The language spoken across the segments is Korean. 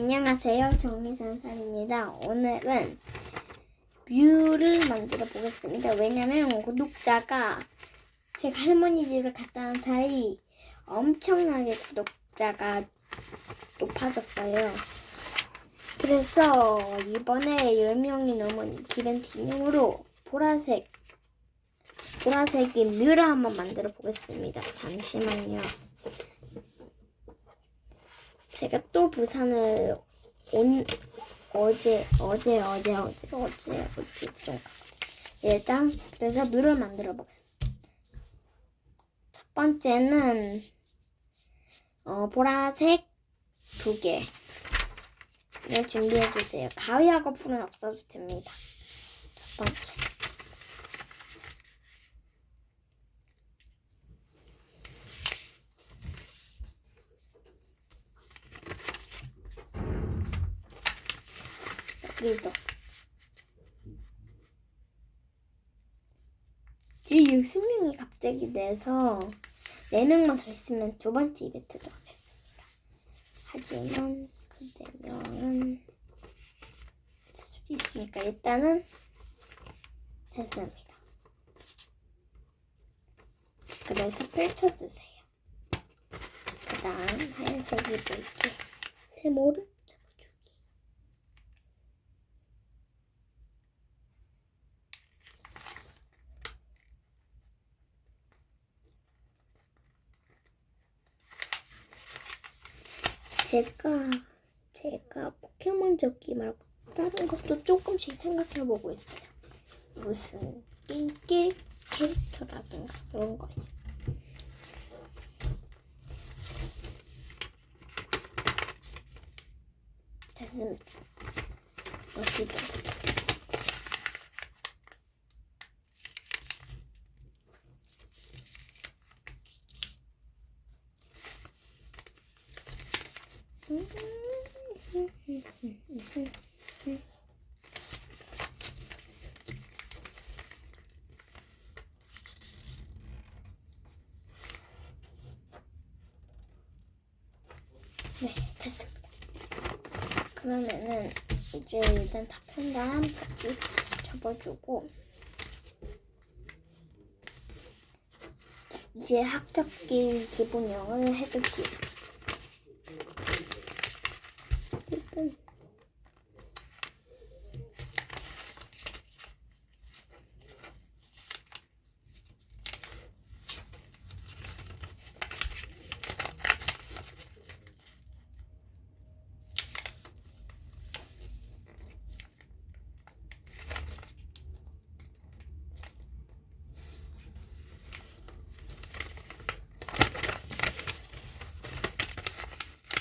안녕하세요. 정미선사입니다. 오늘은 뮤를 만들어 보겠습니다. 왜냐면 구독자가 제가 할머니 집을 갔다 온 사이 엄청나게 구독자가 높아졌어요. 그래서 이번에 10명이 넘은 기벤트 인형으로 보라색 보라색의 뮤를 한번 만들어 보겠습니다. 잠시만요. 제가 또 부산을 온 어제 어제 어제 어제 어제 어제 좀 일단 그래서 뮤를 만들어 보겠습니다. 첫 번째는 어, 보라색 두 개. 를 준비해 주세요. 가위하고 풀은 없어도 됩니다. 첫 번째. 여기도. 이 60명이 갑자기 내서 4명만 더 있으면 두 번째 이벤트 들어가겠습니다. 하지만 그 4명은 될 수도 있으니까 일단은 됐습니다. 그래서 펼쳐주세요. 그 다음 하얀색이 이렇게 세모를 제가 제가 포켓몬 접기 말고 다른 것도 조금씩 생각해 보고 있어요. 무슨 인기 캐릭터라든가 그런 거요. 됐습니다. 어디다 네, 됐습니다. 그러면은 이제 일단 다 편 다음 바퀴 접어주고 이제 학접기 기본형을 해줄게요. 일단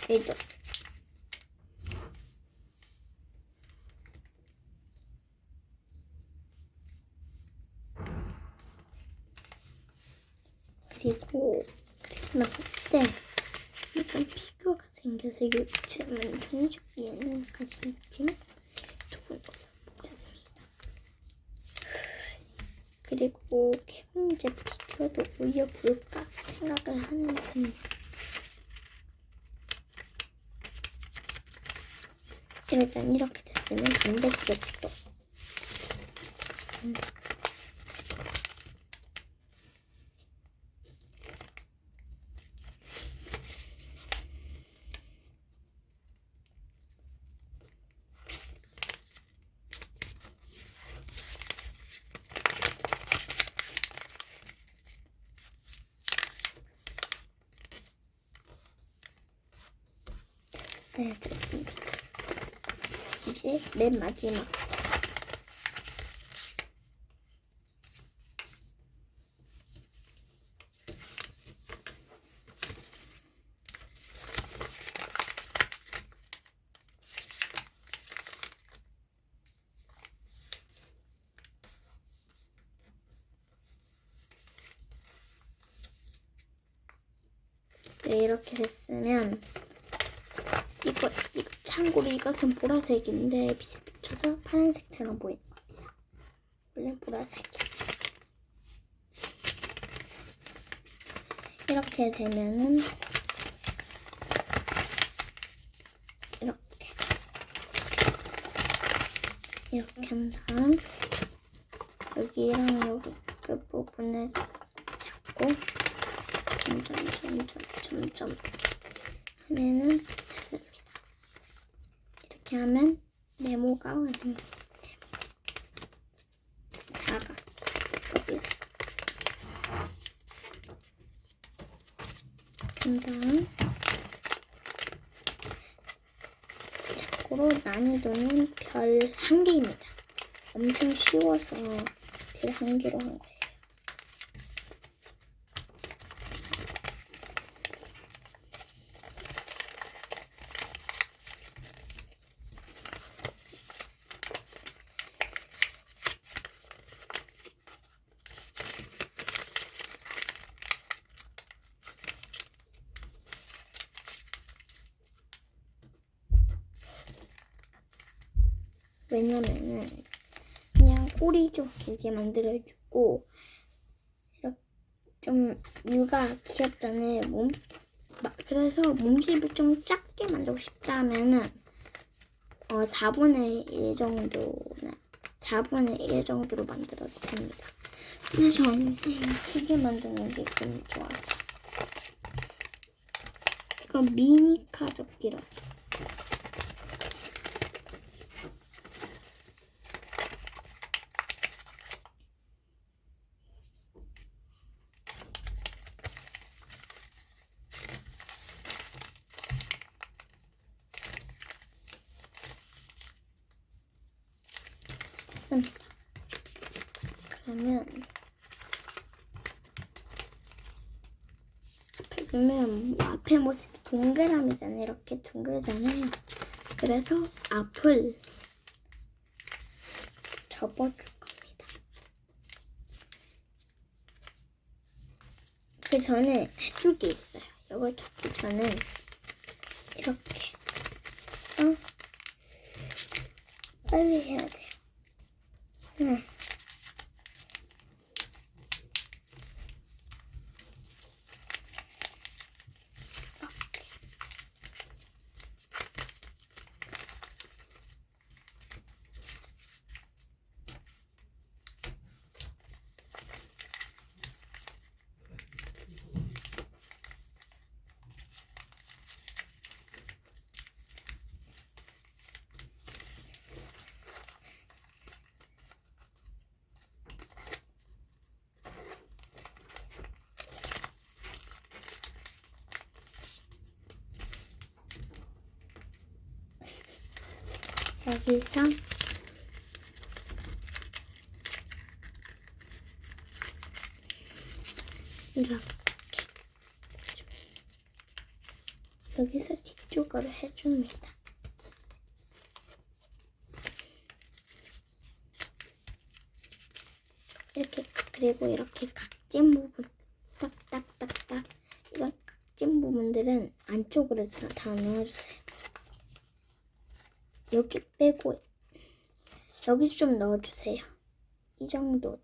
이제 그리고 크리스마스 때 약간 피규어가 생겨서 요즘은 중식기에는 같이 느낌 조금 올려보겠습니다. 그리고 개봉제 피규어도 올려볼까 생각을 하는 중입니다. 일단 이렇게 됐으면 반대쪽도 음. 네, 됐습니다. 이제 맨 마지막. 네, 이렇게 됐으면 이거, 이거 참고로 이것은 보라색인데 빛에 비춰서 파란색처럼 보이는 겁니다. 원래 보라색이야. 이렇게 되면은 이렇게 이렇게 한 다음 여기랑 여기 끝부분을 잡고 점점 점점 점점 하면은. 이렇게 하면 네모가 완성. 사각 여기서 그 다음 참고로 난이도는 별 한 개입니다. 엄청 쉬워서 별 한 개로 한 거예요. 왜냐면은 그냥 꼬리 좀 길게 만들어주고 이렇게 좀 뮤가 귀엽잖아요. 몸 마- 그래서 몸집을 좀 작게 만들고 싶다 하면은 어 4분의 1 정도나 4분의 1 정도로 만들어도 됩니다. 근데 저는 크게 만드는 게 좀 좋아서 이건 미니 가족기라서 됐습니다. 그러면 앞에 보면 뭐 앞에 모습이 동그라미잖아요. 이렇게 둥글잖아요. 그래서 앞을 접어줄 겁니다. 그 전에 해줄 게 있어요. 이걸 접기 전에 이렇게 어? 빨리 해야 돼요. 응. 여기서 이렇게 여기서 뒤쪽으로 해줍니다. 이렇게 그리고 이렇게 각진 부분 딱딱딱딱 이런 각진 부분들은 안쪽으로 다, 다 넣어주세요. 여기 빼고 여기 좀 넣어주세요. 이 정도.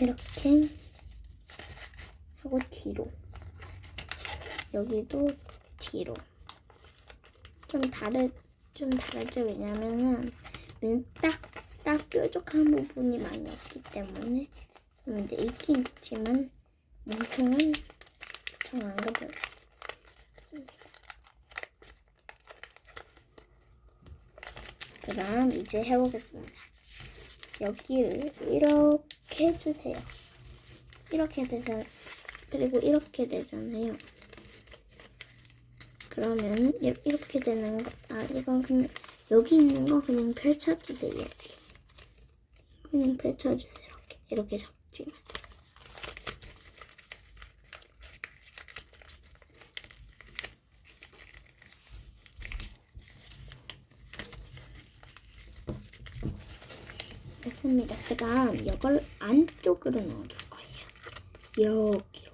이렇게 하고 뒤로 여기도 뒤로 좀 다르 좀 다르죠 왜냐면은 딱 딱 뾰족한 부분이 많이 없기 때문에 좀 이제 있긴 있지만 몸통은 정안 가보겠습니다. 그 다음 이제 해보겠습니다. 여기를 이렇게 해주세요. 이렇게 되잖아. 그리고 이렇게 되잖아요. 그러면 이- 이렇게 되는 거, 아 이건 그냥 여기 있는 거 그냥 펼쳐주세요. 이렇게. 그냥 펼쳐주세요. 이렇게 이렇게 잡지만. 됐습니다. 그 다음 이걸 안쪽으로 넣어줄 거예요. 여기로.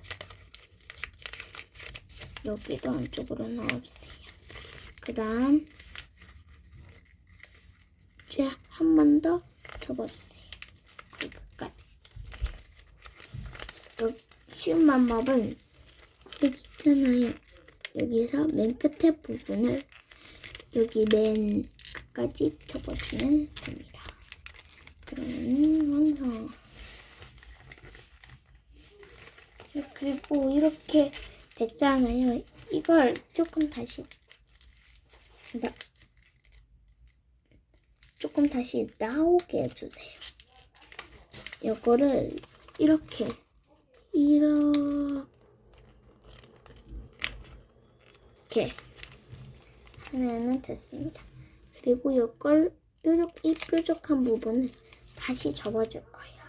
여기도 안쪽으로 넣어주세요. 그 다음 이제 한번 더 접어주세요. 여- 쉬운 방법은 여기 있잖아요. 여기서 맨 끝에 부분을 여기 맨 끝까지 접어주면 됩니다. 그러면 완성. 그리고 이렇게 됐잖아요. 이걸 조금 다시 나, 조금 다시 나오게 해주세요. 이거를 이렇게 이렇게 하면은 됐습니다. 그리고 이걸 뾰족 이 뾰족한 부분을 다시 접어줄 거예요.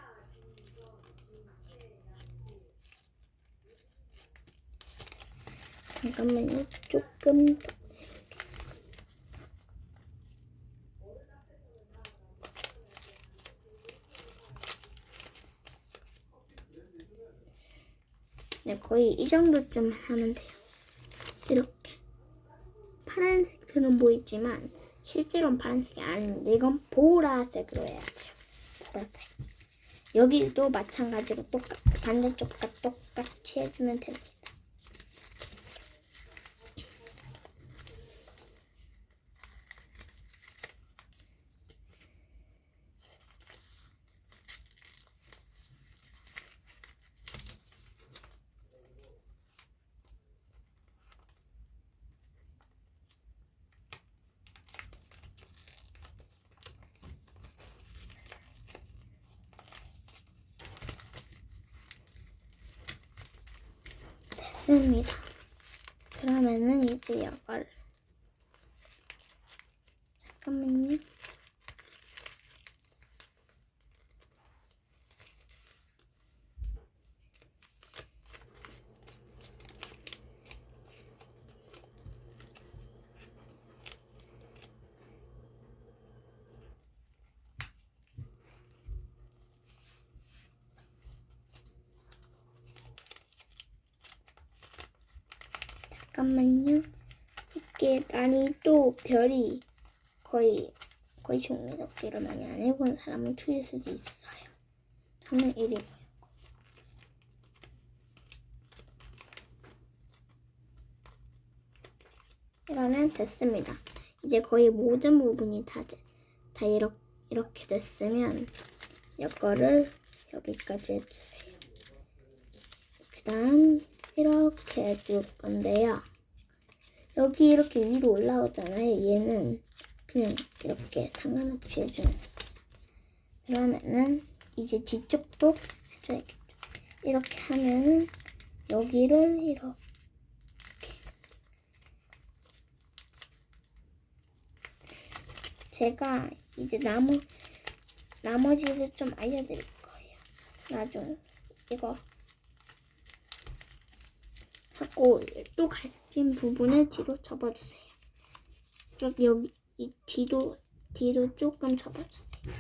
잠깐만요. 조금 더. 네, 거의 이 정도쯤 하면 돼요. 이렇게. 파란색처럼 보이지만 실제로는 파란색이 아닌데 이건 보라색으로 해야 돼요. 보라색. 여기도 마찬가지로 똑같 반대쪽과 똑같이 해주면 됩니다. 됐습니다. 그러면은 이제 이걸 잠깐만요. 잠깐만요. 이게 난이 또 별이 거의 거의 종류덕기를 많이 안 해본 사람은 틀릴 수도 있어요. 저는 이리 보였고. 이러면 됐습니다. 이제 거의 모든 부분이 다, 돼- 다 이렇게, 이렇게 됐으면 이거를 여기까지 해주세요. 그 다음 이렇게 해줄 건데요. 여기 이렇게 위로 올라오잖아요. 얘는 그냥 이렇게 상관없이 해주는. 그러면은 이제 뒤쪽도 해줘야겠죠. 이렇게 하면은 여기를 이렇게 제가 이제 나머 나머지를 좀 알려드릴 거예요. 나중 이거 하고 또 갈 핀 부분을 뒤로 접어주세요. 여기 이 뒤도 뒤도 조금 접어주세요.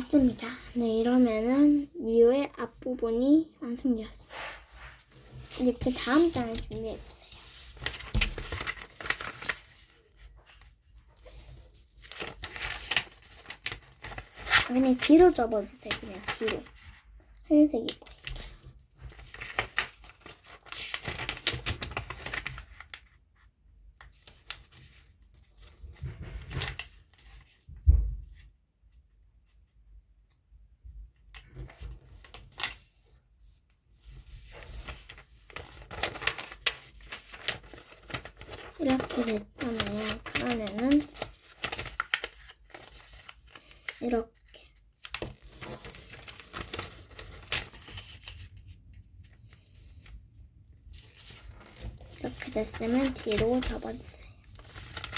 됐습니다. 네, 이러면은 위의 앞부분이 완성되었습니다. 이제 그 다음 장을 준비해 주세요. 그냥 뒤로 접어주세요. 그냥 뒤로. 하얀색이 보 이렇게 됐잖아요. 그러면은 이렇게 이렇게 됐으면 뒤로 접어주세요.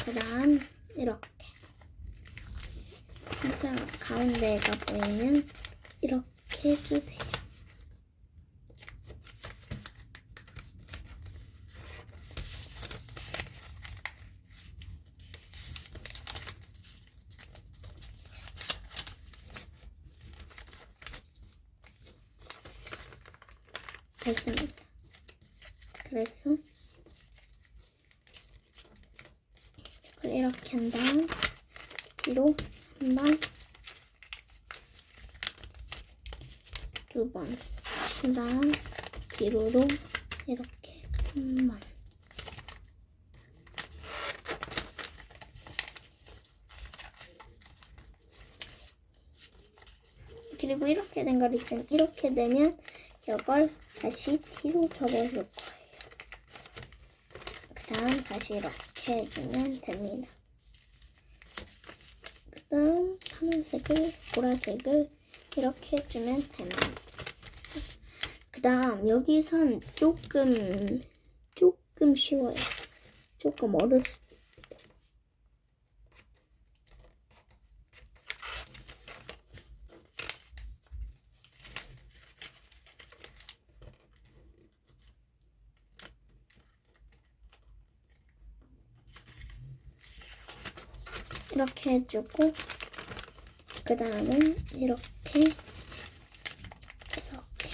그 다음 이렇게 그래서 가운데가 보이면 이렇게 해주세요. 됐습니다. 그래서 이걸 이렇게 한 다음 뒤로 한 번, 두 번, 한 다음 뒤로로 이렇게 한 번. 그리고 이렇게 된걸 있잖아요. 이렇게 되면 이걸 다시 뒤로 접어줄 거예요. 그 다음 다시 이렇게 해주면 됩니다. 그 다음 파란색을, 보라색을 이렇게 해주면 됩니다. 그 다음 여기선 조금, 조금 쉬워요. 조금 어려울 수 해주고 그 다음은 이렇게 이렇게.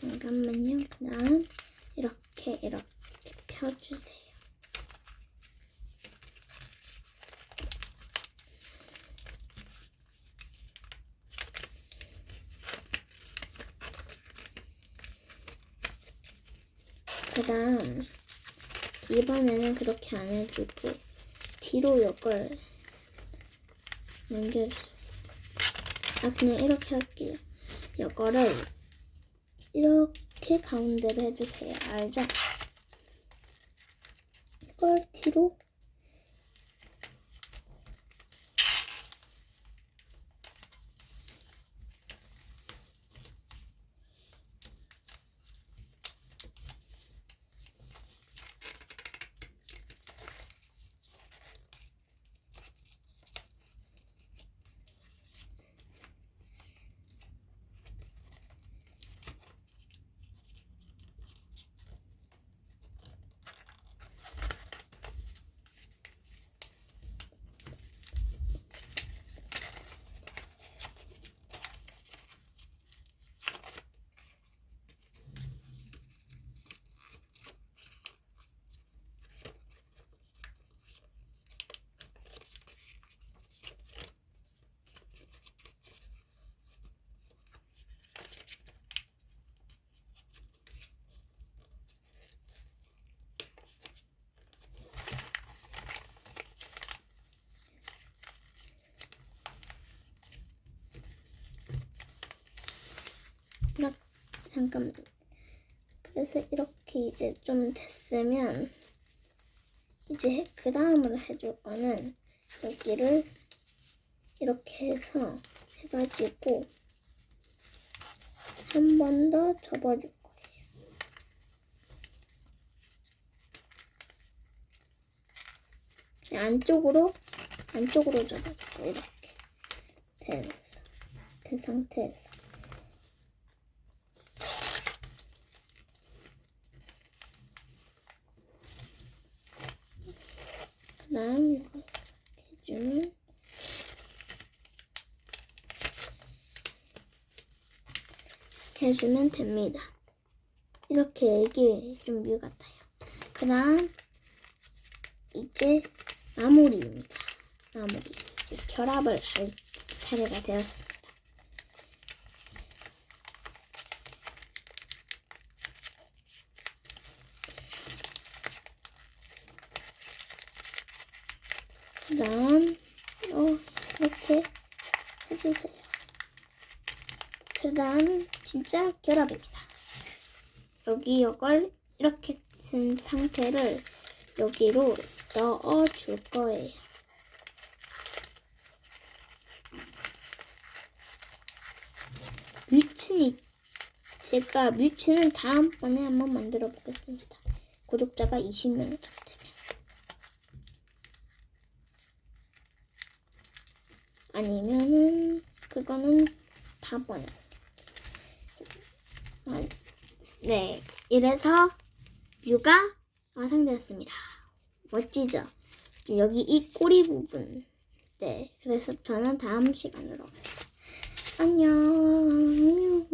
잠깐만요. 그 다음 이렇게 이렇게 펴주세요 그 다음 이번에는 그렇게 안 해주고 뒤로 이걸 넘겨주세요. 아 그냥 이렇게 할게요. 이거를 이렇게 가운데로 해주세요. 알죠? 이걸 뒤로 잠깐만. 그래서 이렇게 이제 좀 됐으면 이제 그 다음으로 해줄 거는 여기를 이렇게 해서 해가지고 한 번 더 접어줄 거예요. 그냥 안쪽으로 안쪽으로 접어주고 이렇게 돼서 된 상태에서 다음 이렇게 해주면 해주면 됩니다. 이렇게 애기 준비 같아요. 그 다음 이제 마무리입니다. 마무리 이제 결합을 할 차례가 되었습니다. 그 다음, 어, 이렇게 해주세요. 그 다음, 진짜 결합입니다. 여기 이걸 이렇게 된 상태를 여기로 넣어 줄 거예요. 뮤친이, 제가 뮤친은 다음번에 한번 만들어 보겠습니다. 구독자가 20명 되면. 아니면은 그거는 다번에. 아, 네, 이래서 뷰가 완성되었습니다. 멋지죠? 여기 이 꼬리 부분. 네, 그래서 저는 다음 시간으로. 안녕.